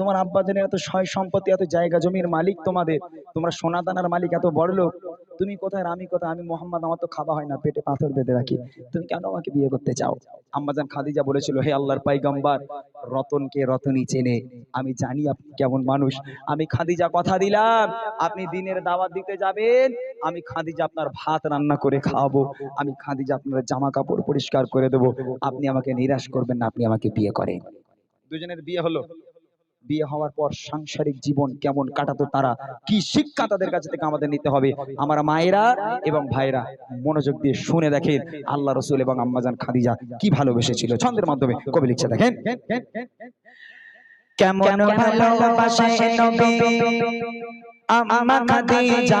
তোমার আব্বাজানের এত সয় সম্পত্তি, এত জায়গা, জমির মালিক তোমাদের। তোমরা সোনা দানার মালিক এত বড় লোক। তুমি কোথায় আমি কোথায়? আমি মোহাম্মদ, আমার তো খাওয়া হয় না, পেটে পাথর বেঁধে রাখি। তুমি কেন আমাকে বিয়ে করতে চাও? আম্মাজান খাদিজা বলেছিল, হে আল্লাহর পাইগাম্বার, রতনকে রতনই চেনে। আমি জানি আপনি কেমন মানুষ। আমি খাদিজা কথা দিলাম, আপনি দিনের দাওয়াত দিতে যাবেন। আমি খাদিজা আপনার ভাত রান্না করে খাওয়াবো। আমি খাদিজা আপনার জামা কাপড় পরিষ্কার করে দেবো। আপনি আমাকে নিরাশ করবেন না, আপনি আমাকে বিয়ে করেন। দুজনের বিয়ে হলো। বিয়ে হওয়ার পর সাংসারিক জীবন কেমন কাটাতো তারা? কি শিক্ষা তাদের কাছে থেকে আমাদের নিতে হবে? আমার মায়েরা এবং ভাইরা মনোযোগ দিয়ে শুনে দেখেন আল্লাহ রসুল এবং আম্মাজান খাদিজা কি ভালোবেসেছিল। ছন্দের মাধ্যমে কবি লিখছে দেখেন। কেমন ভালোবাসে নবী আম্মা খাদিজা।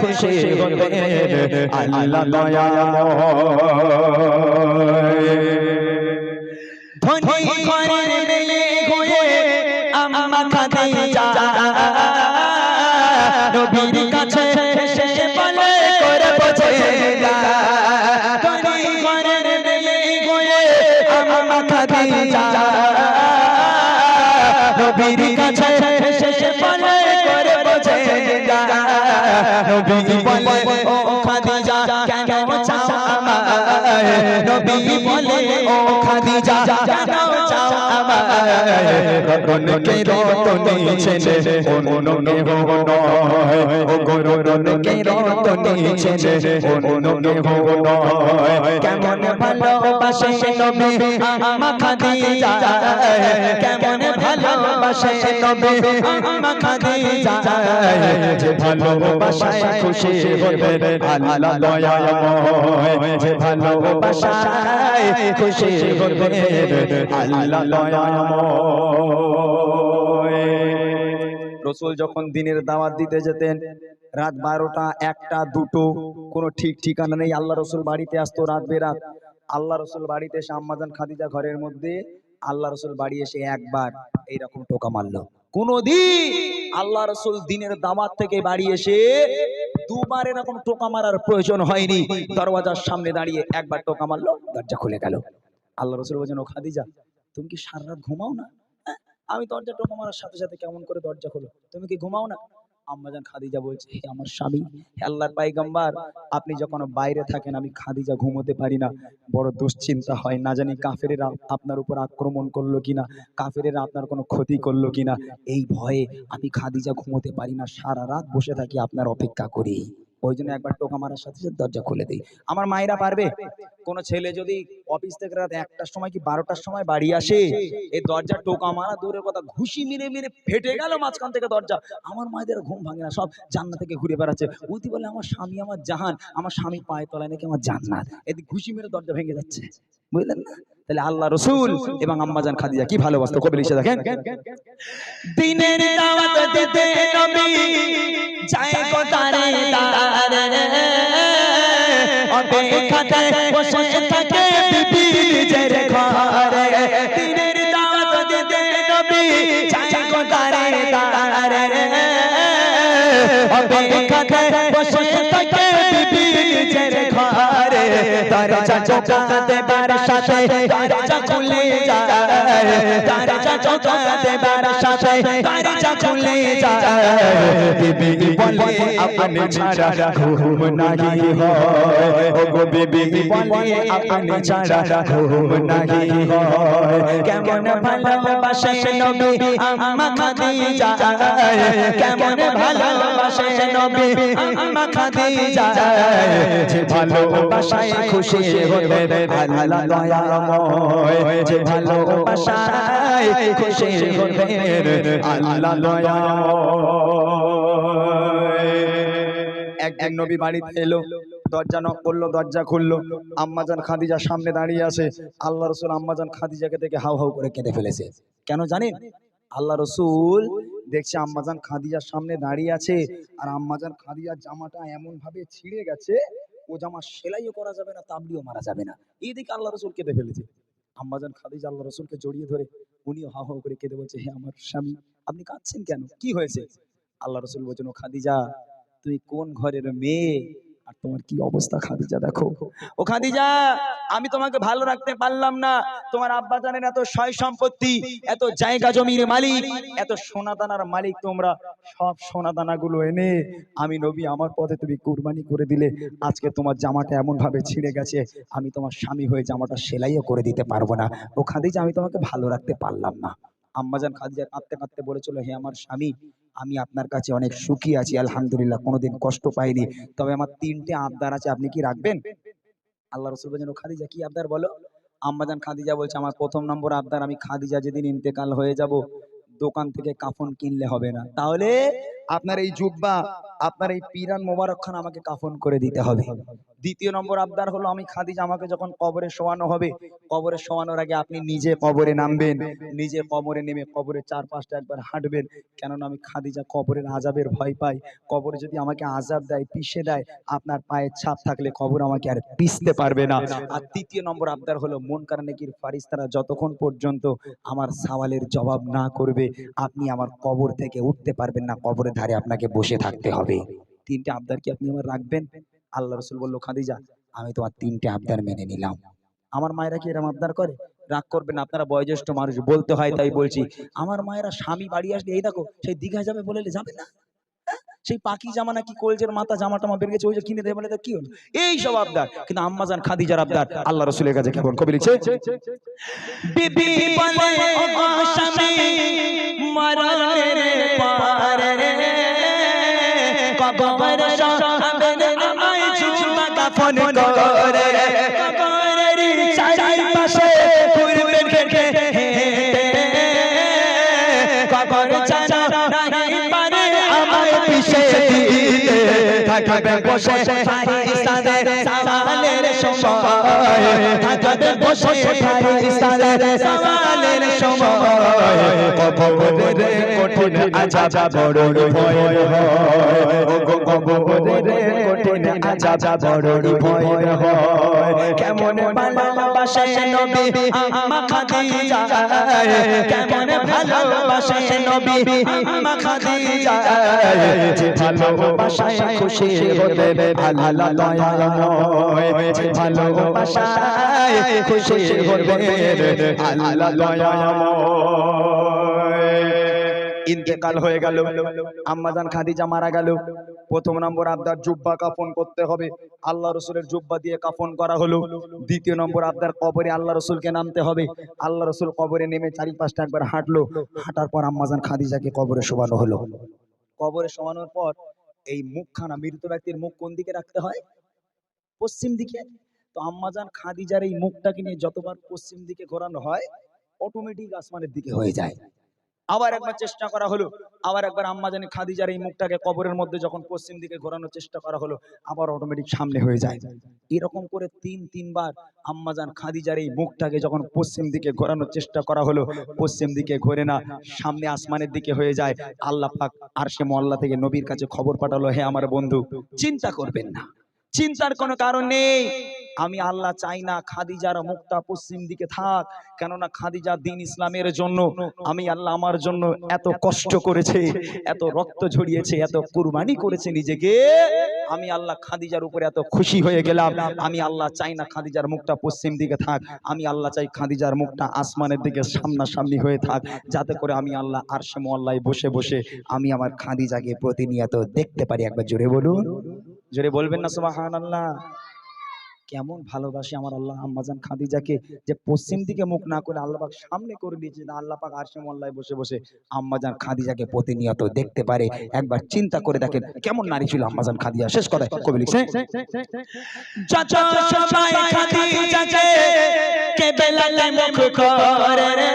খুশি হতেন আল্লাহ ধনী ঘরের মেয়ে হয়ে আম্মা খাদিজা নবীর কাছে এসে বলে করে বোঝে ধনী ঘরের মেয়ে হয়ে আম্মা খাদিজা খাদিজা কেন চাও আমায় রতনকে রতনে ছেলে অন্যকে হো নয় ও গো রতনকে রতনে ছেলে অন্যকে কেমন ভালোবাসে নবী আমা খাদিজা কেমন ভালোবাসে নবী আমা খাদিজা যে ভালোবাসায় খুশি হতে আল্লাহ দয়াময় যে ভালোবাসায় খুশি হতে আল্লাহ দয়াময় রসুল যখন দিনের দাওয়াত দিতে যেতেন, রাত বারোটা, একটা, দুটো, কোনো ঠিক ঠিকানা নেই। আল্লাহ রসুল বাড়িতে আসতো রাত বেরাত। আল্লাহ রসুল বাড়িতে এসে আম্মাজান খাদিজা ঘরের মধ্যে আল্লাহ রসুল বাড়ি এসে একবার এইরকম টোকা মারলো। কোনদিন আল্লাহ রসুল দিনের দাওয়াত থেকে বাড়ি এসে দুবার এরকম টোকা মারার প্রয়োজন হয়নি। দরওয়াজার সামনে দাঁড়িয়ে একবার টোকা মারলো, দরজা খুলে গেল। আল্লাহ রসুল বলছেন, ও খাদিজা, তুমি কি সারা রাত ঘুমাও না? আমি দরজা টোকা মারার সাথে সাথে কেমন করে দরজা খোলো? তুমি কি ঘুমাও না? আম্মাজান খাদিজা বলছে, "হে আমার স্বামী আল্লাহর পাইগাম্বার, আপনি যখন বাইরে থাকেন, আমি খাদিজা ঘুমোতে পারি না। বড় দুশ্চিন্তা হয়, না জানি কাফেরেরা আপনার উপর আক্রমণ করল কিনা, কাফেরেরা আপনার কোনো ক্ষতি করল কিনা। এই ভয়ে আমি খাদিজা ঘুমোতে পারি না, সারা রাত বসে থাকি আপনার অপেক্ষা করি। ওই জন্য একবার টোকা মারার সাথে সাথে দরজা খুলে দিই। আমার মায়েরা পারবে? কোনো ছেলে যদি অফিস থেকে রাত একটার সময় কি বারোটার সময় বাড়ি আসে? এই দরজা টোকা মারা দূরের কথা ঘুষি মেরে মেরে ফেটে গেল মাঝখান থেকে দরজা। আমার মায়েদের ঘুম ভাঙে না সব জান্নাত থেকে ঘুরে বেড়াচ্ছে। উতি বলে আমার স্বামী আমার জাহান আমার স্বামী পায়ে তলায় নাকি আমার জান্নাত। এদিকে ঘুষি মেরে দরজা ভেঙে যাচ্ছে। বুঝলেন না? তাহলে আল্লাহ রসুল এবং আম্মাজান খাদিজা কি ভালোবাসতো? কবি লিখে দেখেন। দিনের দাওয়াত দিতে নবী যায় গো তারে তারে অপেক্ষাতে বসে থাকে। তারে অপেক্ষাতে বসে থাকে বিবি নিজের ঘরে দরজা চোখা দেবার সাথে দরজা খুলে যায় দরজা চোখা দেবার দরজা খুলে যায়। বিবি বলে আপনি ছাড়া ঘুম নাই হয়। ও গো বিবি বলে আপনি ছাড়া ঘুম নাই হয়। কেমন ভালোবাসে নবী? আম্মা খাদিজা। কেমন ভালোবাসে নবী? আম্মা খাদিজা। যে ভালোবাসায় খুশি হতে আল্লাহ দয়াময় যে ভালোবাসায় খুশি হতে আল্লাহ দয়াময় এক এক নবী বাড়িতে এলো দরজা নক করল দরজা খুললো। আম্মাজান খাদিজা সামনে দাঁড়িয়ে আছে। আল্লাহ রসুল আম্মাজান খাদিজাকে দেখে হাউ হাউ করে কেঁদে ফেলেছে। কেন জানেন? আল্লাহ রসুল দেখছে আম্মাজান খাদিজার সামনে দাঁড়িয়ে আছে আর আম্মাজান খাদিজার জামাটা এমন ভাবে ছিঁড়ে গেছে ও জামা সেলাইও করা যাবে না তাবলিও মারা যাবে না। এদিকে আল্লাহ রসুল কেঁদে ফেলেছে। আম্মাজান খাদিজা আল্লাহ রসুলকে জড়িয়ে ধরে উনিও হা হা করে কেঁদে বলছে, হে আমার স্বামী, আপনি কাঁদছেন কেন? কি হয়েছে? আল্লাহ রসুল বলছেন, ও খাদিজা, তুই কোন ঘরের মেয়ে? আর তোমার কি অবস্থা, খাদিজা? দেখো। ও খাদিজা, আমি তোমাকে ভালো রাখতে পারলাম না। তোমার আব্বা জানেন এত সয় সম্পত্তি, এত জায়গা জমির মালিক, এত সোনা দানার মালিক তোমরা। সব সোনা দানাগুলো এনে আমি নবী, আমার পথে তুমি কুরবানি করে দিলে। আজকে তোমার জামাটা এমন ভাবে ছিঁড়ে গেছে, আমি তোমার স্বামী হয়ে জামাটা সেলাইও করে দিতে পারব না। ও খাদিজা, আমি তোমাকে ভালো রাখতে পারলাম না। আম্মাজান খাদিজা কাঁদতে কাঁদতে বলেছিল, হে আমার স্বামী আমি আপনার কাছে অনেক সুখী আছি, আলহামদুলিল্লাহ, কোনোদিন কষ্ট পাইনি। তবে আমার তিনটে আবদার আছে, আপনি কি রাখবেন? আল্লাহ রসুল ও খাদিজা, কি আবদার বলো? আম্মাজান খাদিজা বলছে, আমার প্রথম নম্বর আবদার, আমি খাদিজা যেদিন ইন্তেকাল হয়ে যাব, দোকান থেকে কাফন কিনলে হবে না। তাহলে আপনার এই জুব্বা, আপনার এই পিরান মোবারক খান আমাকে কাফন করে দিতে হবে। দ্বিতীয় নম্বর আবদার হলো, আমি খাদিজ আমাকে যখন কবরে শোয়ানো হবে, কবরে শোয়ানোর আগে আপনি নিজে কবরে নামবেন, নিজে কবরে নেমে কবরে চার পাঁচটা একবার হাঁটবেন। কেননা আমি খাদিজা কবরের আজাবের ভয় পাই। কবরে যদি আমাকে আজাব দেয়, পিষে দেয়, আপনার পায়ের ছাপ থাকলে কবর আমাকে আর পিষতে পারবে না। আর তৃতীয় নম্বর আবদার হলো, মন কারণেকির ফারিস্তারা যতক্ষণ পর্যন্ত আমার সওয়ালের জবাব না করবে, আপনি আমার কবর থেকে উঠতে পারবেন না কবরের ধারে আপনাকে বসে থাকতে হবে। তিনটে আবদার কি আপনি আমার রাখবেন? আল্লাহ রসুল বলল, খাদিজা, আমি তোমার তিনটে আবদার মেনে নিলাম। আমার মায়েরা কি এরম আবদার করে? রাগ করবেন আপনারা বয়োজ্যেষ্ঠ মানুষ, বলতে হয় তাই বলছি। আমার মায়েরা স্বামী বাড়ি আসলে, এই দেখো সেই দীঘা যাবে বলে যাবে না? সেই পাখি জামা নাকি কোলজের মাথা জামা টামা বের গেছে, ওই যে কিনে দেবে বলে কি হলো? এই সব আবদার। কিন্তু আম্মাজান খাদিজার আবদার, আল্লাহ রসুলের কাছে কেমন? কবি লিখছে, বিবি কবর থাকবে বসে পাকিস্তানে সাওয়ালের সময়। থাকবে বসে পাকিস্তানে সাওয়ালের সময়। কবরের কঠিন আজাব বড় ভয় হয় ও কঠিন আজাব বড় ভয়। হয় কেমন ভালোবাসে নবী। আম্মা খাদিজা। কেমন ভালোবাসে নবী? আম্মা খাদিজা। যে ভালোবাসায় খুশি হলেন আল্লাহ দয়াময় যে ভালোবাসায় খুশি হলেন আল্লাহ দয়াময় ইন্তেকাল হয়ে গেল। আম্মাজান খাদিজা মারা গেল। প্রথম নম্বর আবদার জুব্বা কাফন করতে হবে। আল্লাহ রসুলের জুব্বা দিয়ে কাফন করা হলো। দ্বিতীয় নম্বর আবদার কবরে আল্লাহ রসুলকে নামতে হবে। আল্লাহ রসুল কবরে নেমে চারি পাঁচটা একবার হাঁটলো। হাঁটার পর আম্মাজান খাদিজাকে কবরে শোয়ানো হলো। কবরে শোয়ানোর পর এই মুখখানা মৃত ব্যক্তির মুখ কোন দিকে রাখতে হয়? পশ্চিম দিকে। তো আম্মাজান খাদিজার এই মুখটাকে নিয়ে যতবার পশ্চিম দিকে ঘোরানো হয় অটোমেটিক আসমানের দিকে হয়ে যায়। আবার একবার চেষ্টা করা হলো। আবার একবার আম্মা জানি খাদিজার এই মুখটাকে কবরের মধ্যে যখন পশ্চিম দিকে ঘোরানোর চেষ্টা করা হলো, আবার অটোমেটিক সামনে হয়ে যায়। এরকম করে তিন, তিনবার আম্মাজান খাদিজার এই মুখটাকে যখন পশ্চিম দিকে ঘোরানোর চেষ্টা করা হলো, পশ্চিম দিকে ঘোরে না, সামনে আসমানের দিকে হয়ে যায়। আল্লাহ পাক আর সে মোল্লা থেকে নবীর কাছে খবর পাঠালো, হে আমার বন্ধু, চিন্তা করবেন না। চিন্তার কোনো কারণ নেই। আমি আল্লাহ চাই না খাদিজার মুখটা পশ্চিম দিকে থাক, কেননা খাদিজা দিন ইসলামের জন্য, আমি আল্লাহ আমার জন্য এত কষ্ট করেছে, এত রক্ত ঝরিয়েছে, এত কুরবানি করেছে নিজেকে, আমি আল্লাহ খাদিজার উপরে এত খুশি হয়ে গেলাম, আমি আল্লাহ চাই না খাদিজার মুখটা পশ্চিম দিকে থাক, আমি আল্লাহ চাই খাদিজার মুখটা আসমানের দিকে সামনাসামনি হয়ে থাক, যাতে করে আমি আল্লাহ আর সে মোল্লায় বসে বসে আমি আমার খাদিজাকে প্রতিনিয়ত দেখতে পারি। একবার জোরে বলুন। জোরে বলবেন না সুবাহান আল্লাহ কেমন ভালোবাসে আমার আল্লাহ আম্মাজান খাদিজাকে যে পশ্চিম দিকে মুখ না করে আল্লাপাক সামনে করে দিয়েছে না আল্লাহ পাক আরশে মোল্লায় বসে বসে আম্মাজান খাদিজাকে প্রতিনিয়ত দেখতে পারে। একবার চিন্তা করে দেখেন কেমন নারী ছিল আম্মাজান খাদিজা। শেষ কথা কবি লিখছে। খাদিজাকে কেবেলাতে মুখ করে রে?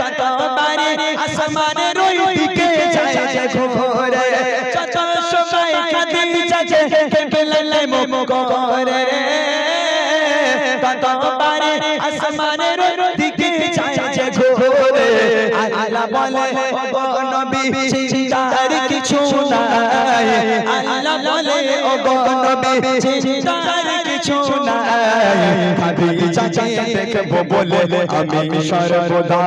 ততবারে আসমানের ওই দিকে যায় ঘোরে প্রেম করে কতবারে আসমানের দিকে চাইছে ঘোরে। আল্লাহ বলে ও নবী, চিন্তার কিছু নাই। আল্লাহ বলে ও নবী, চিন্তার কিছু নাই খাদিজা দেখব বলে আমি সর্বদা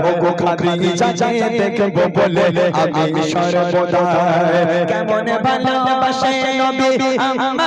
ও গো খাদিজা দেখব বলে আমি সর্বদা কেমন ভালোবাসে নবী আম্মা